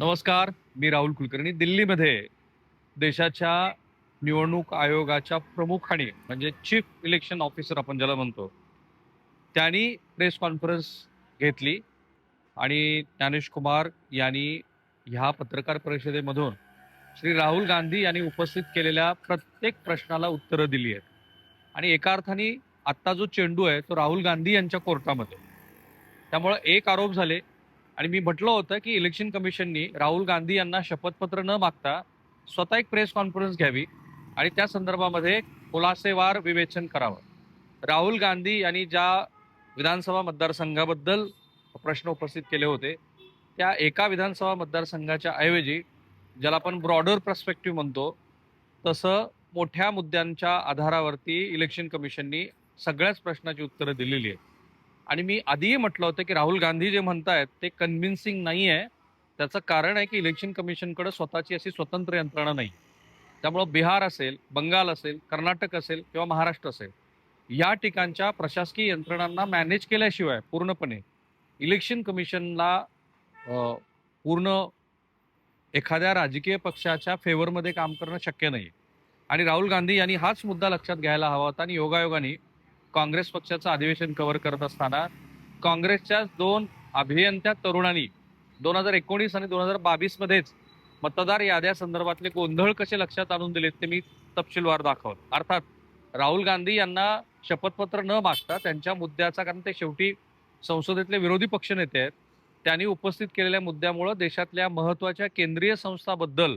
नमस्कार मी राहुल कुलकर्णी दिल्लीमध्ये. देशाच्या निवडणूक आयोगाच्या प्रमुखाने म्हणजे चीफ इलेक्शन ऑफिसर आपण ज्याला म्हणतो त्यांनी प्रेस कॉन्फरन्स घेतली आणि ज्ञानेश कुमार यांनी ह्या पत्रकार परिषदेमधून श्री राहुल गांधी यांनी उपस्थित केलेल्या प्रत्येक प्रश्नाला उत्तरं दिली आहेत. आणि एका अर्थाने आत्ता जो चेंडू आहे तो राहुल गांधी यांच्या कोर्टामध्ये. त्यामुळं एक आरोप झाले आणि मी म्हटलं होतं की इलेक्शन कमिशननी राहुल गांधी यांना शपथपत्र न मागता स्वतः एक प्रेस कॉन्फरन्स घ्यावी आणि त्या संदर्भामध्ये खुलासेवार विवेचन करावं. राहुल गांधी यांनी ज्या विधानसभा मतदारसंघाबद्दल प्रश्न उपस्थित केले होते त्या एका विधानसभा मतदारसंघाच्या ऐवजी ज्याला आपण ब्रॉडर पर्स्पेक्टिव्ह म्हणतो तसं मोठ्या मुद्द्यांच्या आधारावरती इलेक्शन कमिशननी सगळ्याच प्रश्नाची उत्तरं दिलेली आहेत. आणि मी आधीही म्हटलं होतं की राहुल गांधी जे म्हणतायत ते कन्व्हिन्सिंग नाही आहे त्याचं कारण आहे की इलेक्शन कमिशनकडे स्वतःची अशी स्वतंत्र यंत्रणा नाही. त्यामुळं बिहार असेल बंगाल असेल कर्नाटक असेल किंवा महाराष्ट्र असेल या ठिकाणच्या प्रशासकीय यंत्रणांना मॅनेज केल्याशिवाय पूर्णपणे इलेक्शन कमिशनला पूर्ण एखाद्या राजकीय पक्षाच्या फेवरमध्ये काम करणं शक्य नाही आणि राहुल गांधी यांनी हाच मुद्दा लक्षात घ्यायला हवा होता आणि योगायोगाने काँग्रेस पक्षाचं अधिवेशन कव्हर करत असताना काँग्रेसच्या दोन अभियंत्या तरुणांनी दोन हजार एकोणीस आणि दोन हजार बावीस मध्येच मतदार याद्या संदर्भातले गोंधळ कसे लक्षात आणून दिलेत ते मी तपशीलवार दाखवलं अर्थात राहुल गांधी यांना शपथपत्र न मागता त्यांच्या मुद्द्याचा कारण ते शेवटी संसदेतले विरोधी पक्षनेते आहेत त्यांनी उपस्थित केलेल्या मुद्द्यामुळं देशातल्या महत्त्वाच्या केंद्रीय संस्थाबद्दल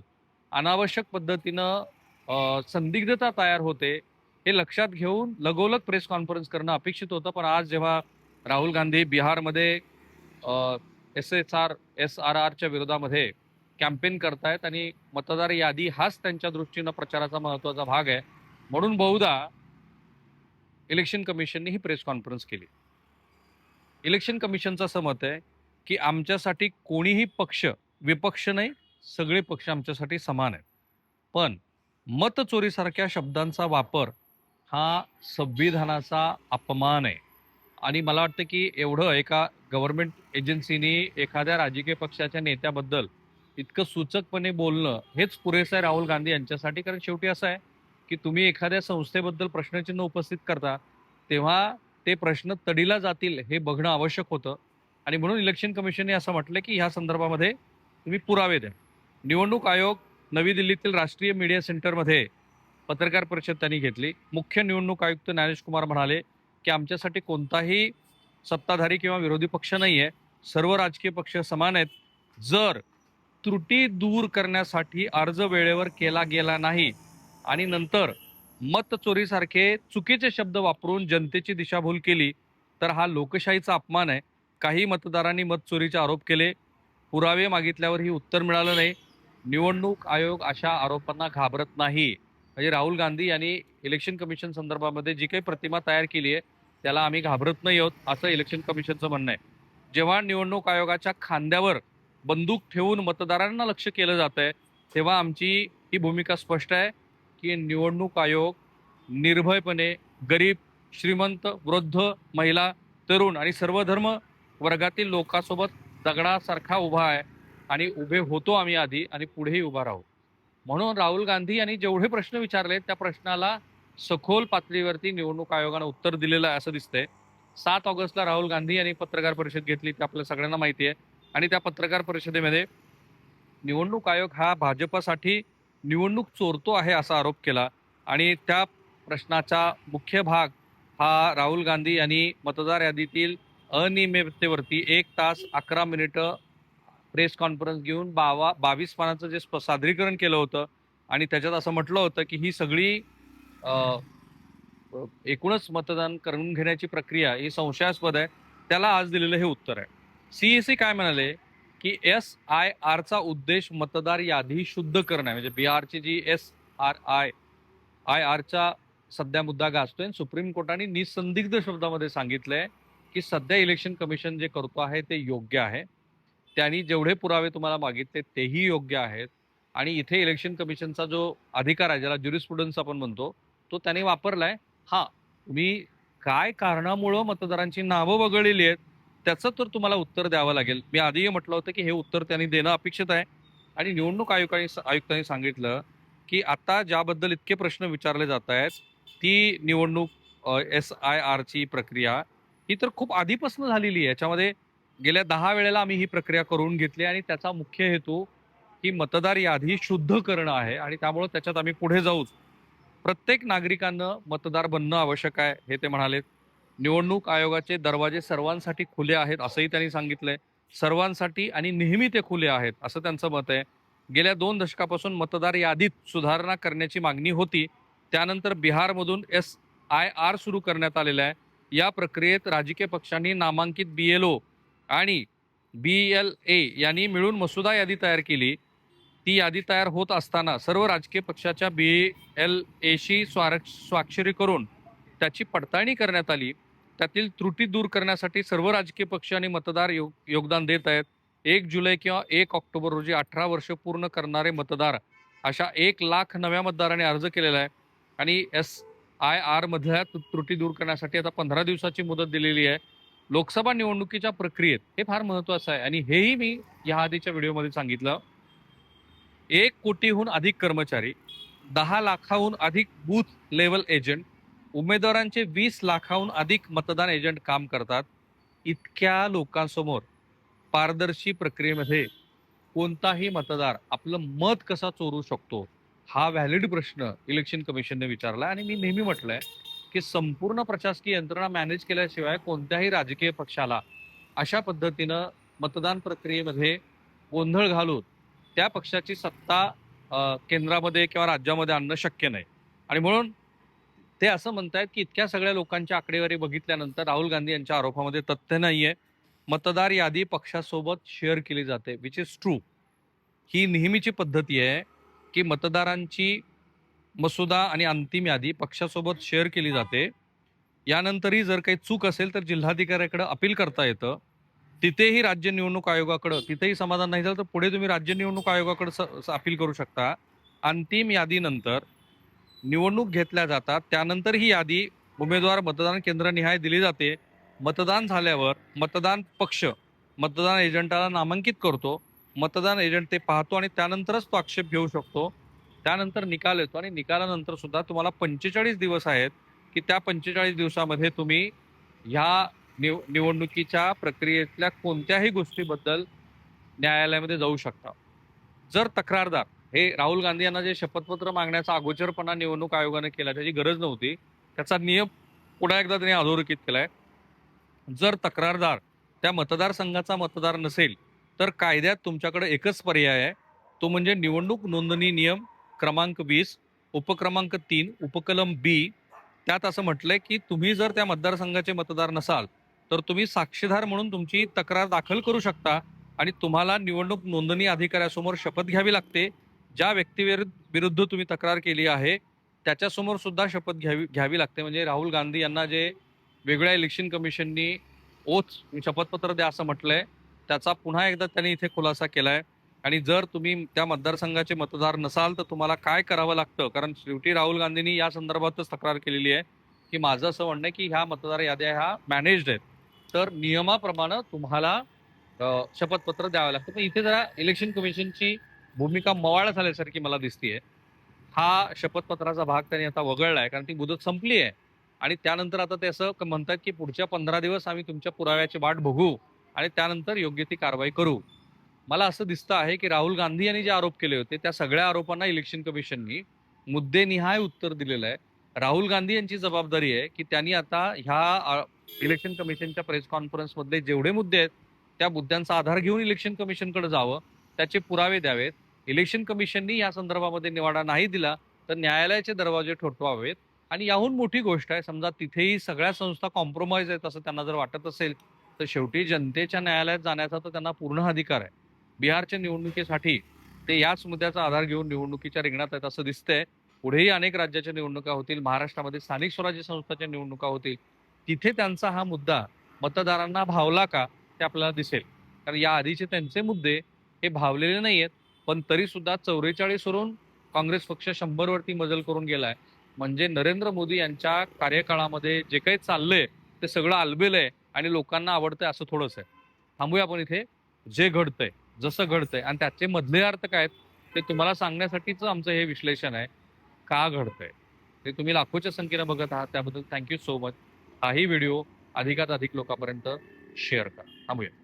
अनावश्यक पद्धतीनं संदिग्धता तयार होते. हे लक्षात घेऊन लगोलग प्रेस कॉन्फरन्स करणं अपेक्षित होतं पण आज जेव्हा राहुल गांधी बिहारमध्ये S S R S R आरच्या विरोधामध्ये कॅम्पेन करतायत आणि मतदार यादी हाच त्यांच्या दृष्टीनं प्रचाराचा महत्त्वाचा भाग आहे म्हणून बहुधा इलेक्शन कमिशनने ही प्रेस कॉन्फरन्स केली. इलेक्शन कमिशनचं असं मत आहे की आमच्यासाठी कोणीही पक्ष विपक्ष नाही सगळे पक्ष आमच्यासाठी समान आहेत. पण मतचोरीसारख्या शब्दांचा वापर हा संविधानाचा अपमान आहे. आणि मला वाटतं की एवढं एका गव्हर्नमेंट एजन्सीनी एखाद्या राजकीय पक्षाच्या नेत्याबद्दल इतकं सूचकपणे बोलणं हेच पुरेसं आहे राहुल गांधी यांच्यासाठी. कारण शेवटी असं आहे की तुम्ही एखाद्या संस्थेबद्दल प्रश्नचिन्ह उपस्थित करता तेव्हा ते प्रश्न तडीला जातील हे बघणं आवश्यक होतं. आणि म्हणून इलेक्शन कमिशनने असं म्हटलं की ह्या संदर्भामध्ये तुम्ही पुरावे द्या. निवडणूक आयोग नवी दिल्लीतील राष्ट्रीय मीडिया सेंटरमध्ये पत्रकार परिषद त्यांनी घेतली. मुख्य निवडणूक आयुक्त ज्ञानेश कुमार म्हणाले की आमच्यासाठी कोणताही सत्ताधारी किंवा विरोधी पक्ष नाही आहे सर्व राजकीय पक्ष समान आहेत. जर त्रुटी दूर करण्यासाठी अर्ज वेळेवर केला गेला नाही आणि नंतर मत चोरीसारखे चुकीचे शब्द वापरून जनतेची दिशाभूल केली तर हा लोकशाहीचा अपमान आहे. काही मतदारांनी मत चोरीचे आरोप केले. पुरावे मागितल्यावरही उत्तर मिळालं नाही. निवडणूक आयोग अशा आरोपांना घाबरत नाही. म्हणजे राहुल गांधी यांनी इलेक्शन कमिशन संदर्भामध्ये जी काही प्रतिमा तयार केली आहे त्याला आम्ही घाबरत नाही आहोत असं इलेक्शन कमिशनचं म्हणणं आहे. जेव्हा निवडणूक आयोगाच्या खांद्यावर बंदूक ठेवून मतदारांना लक्ष केलं जात आहे तेव्हा आमची ही भूमिका स्पष्ट आहे की निवडणूक आयोग निर्भयपणे गरीब श्रीमंत वृद्ध महिला तरुण आणि सर्व धर्म वर्गातील लोकांसोबत दगडासारखा उभा आहे आणि उभे होतो आम्ही आधी आणि पुढेही उभा राहू. म्हणून राहुल गांधी यांनी जेवढे प्रश्न विचारले त्या प्रश्नाला सखोल पातळीवरती निवडणूक आयोगानं उत्तर दिलेलं आहे असं दिसतंय. सात ऑगस्टला राहुल गांधी यांनी पत्रकार परिषद घेतली ते आपल्या सगळ्यांना माहिती आहे. आणि त्या पत्रकार परिषदेमध्ये निवडणूक आयोग हा भाजपसाठी निवडणूक चोरतो आहे असा आरोप केला. आणि त्या प्रश्नाचा मुख्य भाग हा राहुल गांधी यांनी मतदार यादीतील अनियमिततेवरती एक तास अकरा मिनिटं प्रेस कॉन्फरन्स घेऊन बावा बावीस पानाचं जे स्प- सादरीकरण केलं होतं आणि त्याच्यात असं म्हटलं होतं की ही सगळी एकूणच मतदान करून घेण्याची प्रक्रिया ही संशयास्पद आहे. त्याला आज दिलेलं हे उत्तर आहे. सीईसी काय म्हणाले? की एस आय आरचा उद्देश मतदार यादी शुद्ध करणं. आहे म्हणजे बिहारची जी एस आर आय आय आरचा सध्या मुद्दा गाजतोय सुप्रीम कोर्टाने निसंदिग्ध शब्दामध्ये सांगितलंय की सध्या इलेक्शन कमिशन जे करतो आहे ते योग्य आहे. त्यांनी जेवढे पुरावे तुम्हाला मागितले तेही योग्य आहेत. आणि इथे इलेक्शन कमिशनचा जो अधिकार आहे ज्याला ज्युरिस्प्रुडन्स आपण म्हणतो तो त्याने वापरलाय. हा तुम्ही काय कारणामुळं मतदारांची नावं वगळलेली आहेत त्याचं तर तुम्हाला उत्तर द्यावं लागेल. मी आधीही म्हटलं होतं की हे उत्तर त्यांनी देणं अपेक्षित आहे. आणि निवडणूक आयुक्तांनी आयुक्तांनी सांगितलं की आता ज्याबद्दल इतके प्रश्न विचारले जात आहेत ती निवडणूक एस आय आरची प्रक्रिया ही तर खूप आधीपासून झालेली आहे. याच्यामध्ये गेल्या दहा वेळेला आम्ही ही प्रक्रिया करून घेतली आणि त्याचा मुख्य हेतू ही मतदार यादी शुद्ध करणं आहे आणि त्यामुळं त्याच्यात आम्ही पुढे जाऊच. प्रत्येक नागरिकांना मतदार बनणं आवश्यक आहे हे ते म्हणाले निवडणूक आयोगाचे दरवाजे सर्वांसाठी खुले आहेत असंही त्यांनी सांगितलंय. सर्वांसाठी आणि नेहमी ते खुले आहेत असं त्यांचं मत आहे. गेल्या दोन दशकापासून मतदार यादीत सुधारणा करण्याची मागणी होती. त्यानंतर बिहारमधून एस आय आर सुरू करण्यात आलेलं आहे. या प्रक्रियेत राजकीय पक्षांनी नामांकित बी एल ओ आणि बी एल ए यांनी मिळून मसुदा यादी तयार केली. ती यादी तयार होत असताना सर्व राजकीय पक्षाच्या बी एल एशी स्वार स्वाक्षरी करून त्याची पडताळणी करण्यात आली. त्यातील त्रुटी दूर करण्यासाठी सर्व राजकीय पक्ष आणि मतदार योग योगदान देत आहेत. एक जुलै किंवा एक ऑक्टोबर रोजी अठरा वर्ष पूर्ण करणारे मतदार अशा एक लाख नव्या मतदारांनी अर्ज केलेला आहे. आणि एस आय आरमधल्या त्रुटी दूर करण्यासाठी आता पंधरा दिवसाची मुदत दिलेली आहे. लोकसभा निवडणुकीच्या प्रक्रियेत हे फार महत्वाचं आहे. आणि हेही मी या आधीच्या व्हिडिओमध्ये सांगितलं. एक कोटीहून अधिक कर्मचारी दहा लाखाहून अधिक बूथ लेवल एजंट उमेदवारांचे वीस लाखाहून अधिक मतदान एजंट काम करतात. इतक्या लोकांसमोर पारदर्शी प्रक्रियेमध्ये कोणताही मतदार आपलं मत कसा चोरू शकतो हा व्हॅलिड प्रश्न इलेक्शन कमिशनने विचारला. आणि मी नेहमी म्हटलंय की संपूर्ण प्रशासकीय यंत्रणा मॅनेज केल्याशिवाय कोणत्याही राजकीय पक्षाला अशा पद्धतीनं मतदान प्रक्रियेमध्ये गोंधळ घालून त्या पक्षाची सत्ता केंद्रामध्ये किंवा राज्यामध्ये आणणं शक्य नाही. आणि म्हणून ते असं म्हणतायत की इतक्या सगळ्या लोकांच्या आकडेवारी बघितल्यानंतर राहुल गांधी यांच्या आरोपामध्ये तथ्य नाहीये. मतदार यादी पक्षासोबत शेअर केली जाते विच इज ट्रू ही नेहमीची पद्धती आहे की मतदारांची मसुदा आणि अंतिम यादी पक्षासोबत शेअर केली जाते. यानंतरही जर काही चूक असेल तर जिल्हाधिकाऱ्याकडे अपील करता येतं. तिथेही राज्य निवडणूक आयोगाकडं तिथेही समाधान नाही झालं तर पुढे तुम्ही राज्य निवडणूक आयोगाकडे स- अपील करू शकता. अंतिम यादीनंतर निवडणूक घेतल्या जातात. त्यानंतर ही यादी उमेदवार मतदान केंद्रनिहाय दिली जाते. मतदान झाल्यावर मतदान पक्ष मतदान एजंटाला नामांकित करतो. मतदान एजंट ते पाहतो आणि त्यानंतरच तो आक्षेप घेऊ शकतो. त्यानंतर निकाल येतो आणि निकालानंतर सुद्धा तुम्हाला पंचेचाळीस दिवस आहेत की त्या पंचेचाळीस दिवसामध्ये तुम्ही ह्या निव निवडणुकीच्या प्रक्रियेतल्या कोणत्याही गोष्टीबद्दल न्यायालयामध्ये जाऊ शकता. जर तक्रारदार हे राहुल गांधी यांना जे शपथपत्र मागण्याचा अगोचरपणा निवडणूक आयोगाने केला त्याची गरज नव्हती त्याचा नियम पुन्हा एकदा त्यांनी अधोरेखित केलाय. जर तक्रारदार त्या मतदारसंघाचा मतदार नसेल तर कायद्यात तुमच्याकडे एकच पर्याय आहे. तो म्हणजे निवडणूक नोंदणी नियम क्रमांक वीस उपक्रमांक तीन उपकलम बी त्यात असं म्हटलंय की तुम्ही जर त्या मतदारसंघाचे मतदार नसाल तर तुम्ही साक्षीदार म्हणून तुमची तक्रार दाखल करू शकता आणि तुम्हाला निवडणूक नोंदणी अधिकाऱ्यासमोर शपथ घ्यावी लागते. ज्या व्यक्तीविरुद्ध विरुद्ध तुम्ही तक्रार केली आहे त्याच्यासमोर सुद्धा शपथ घ्यावी घ्यावी लागते. म्हणजे राहुल गांधी यांना जे वेगळ्या इलेक्शन कमिशननी ओच शपथपत्र द्या असं म्हटलंय त्याचा पुन्हा एकदा त्यांनी इथे खुलासा केलाय. आणि जर तुम्ही त्या मतदारसंघाचे मतदार नसाल तर तुम्हाला काय करावं लागतं? कारण शेवटी राहुल गांधींनी या संदर्भातच तक्रार केलेली आहे की माझं असं म्हणणं आहे की ह्या मतदार याद्या ह्या मॅनेज्ड आहेत. तर नियमाप्रमाणे तुम्हाला शपथपत्र द्यावं लागतं. पण इथे जरा इलेक्शन कमिशनची भूमिका मवाळ झाल्यासारखी मला दिसतीये. हा शपथपत्राचा भाग त्यांनी आता वगळला आहे कारण ती मुदत संपली आहे. आणि त्यानंतर आता ते असं म्हणतात की पुढच्या पंधरा दिवस आम्ही तुमच्या पुराव्याची वाट बघू आणि त्यानंतर योग्य ती कारवाई करू. मला असं दिसतं आहे की राहुल गांधी यांनी जे आरोप केले होते त्या सगळ्या आरोपांना इलेक्शन कमिशननी मुद्देनिहाय उत्तर दिलेलं आहे. राहुल गांधी यांची जबाबदारी आहे की त्यांनी आता ह्या इलेक्शन कमिशनच्या प्रेस कॉन्फरन्समधले जेवढे मुद्दे आहेत त्या मुद्द्यांचा आधार घेऊन इलेक्शन कमिशनकडे जावं त्याचे पुरावे द्यावेत. इलेक्शन कमिशननी या संदर्भामध्ये निवाडा नाही दिला तर न्यायालयाचे दरवाजे ठोठवावेत. आणि याहून मोठी गोष्ट आहे समजा तिथेही सगळ्या संस्था कॉम्प्रोमाइज आहेत असं त्यांना जर वाटत असेल तर शेवटी जनतेच्या न्यायालयात जाण्याचा तर त्यांना पूर्ण अधिकार आहे. बिहारच्या निवडणुकीसाठी ते याच मुद्द्याचा आधार घेऊन निवडणुकीच्या रिंगणात आहेत असं दिसतंय. पुढेही अनेक राज्याच्या निवडणुका होतील. महाराष्ट्रामध्ये स्थानिक स्वराज्य संस्थाच्या निवडणुका होतील. तिथे त्यांचा हा मुद्दा मतदारांना भावला का ते आपल्याला दिसेल. कारण या आधीचे त्यांचे मुद्दे हे भावलेले नाही आहेत पण तरी सुद्धा चौवेचाळीसवरून काँग्रेस पक्ष शंभरवरती मजल करून गेलाय. म्हणजे नरेंद्र मोदी यांच्या कार्यकाळामध्ये जे काही चाललंय ते सगळं आलबेलंय आहे आणि लोकांना आवडतंय असं थोडंसं आहे. थांबूया आपण इथे. जे घडतंय. जसं घडतंय. आणि त्याचे मधले अर्थ काय आहेत ते तुम्हाला सांगण्यासाठीच आमचं हे विश्लेषण आहे का घडतंय. ते तुम्ही लाखोच्या संख्येनं बघत आहात त्याबद्दल थँक्यू सो मच हाही व्हिडिओ अधिकात अधिक लोकांपर्यंत शेअर करा. थांबूया.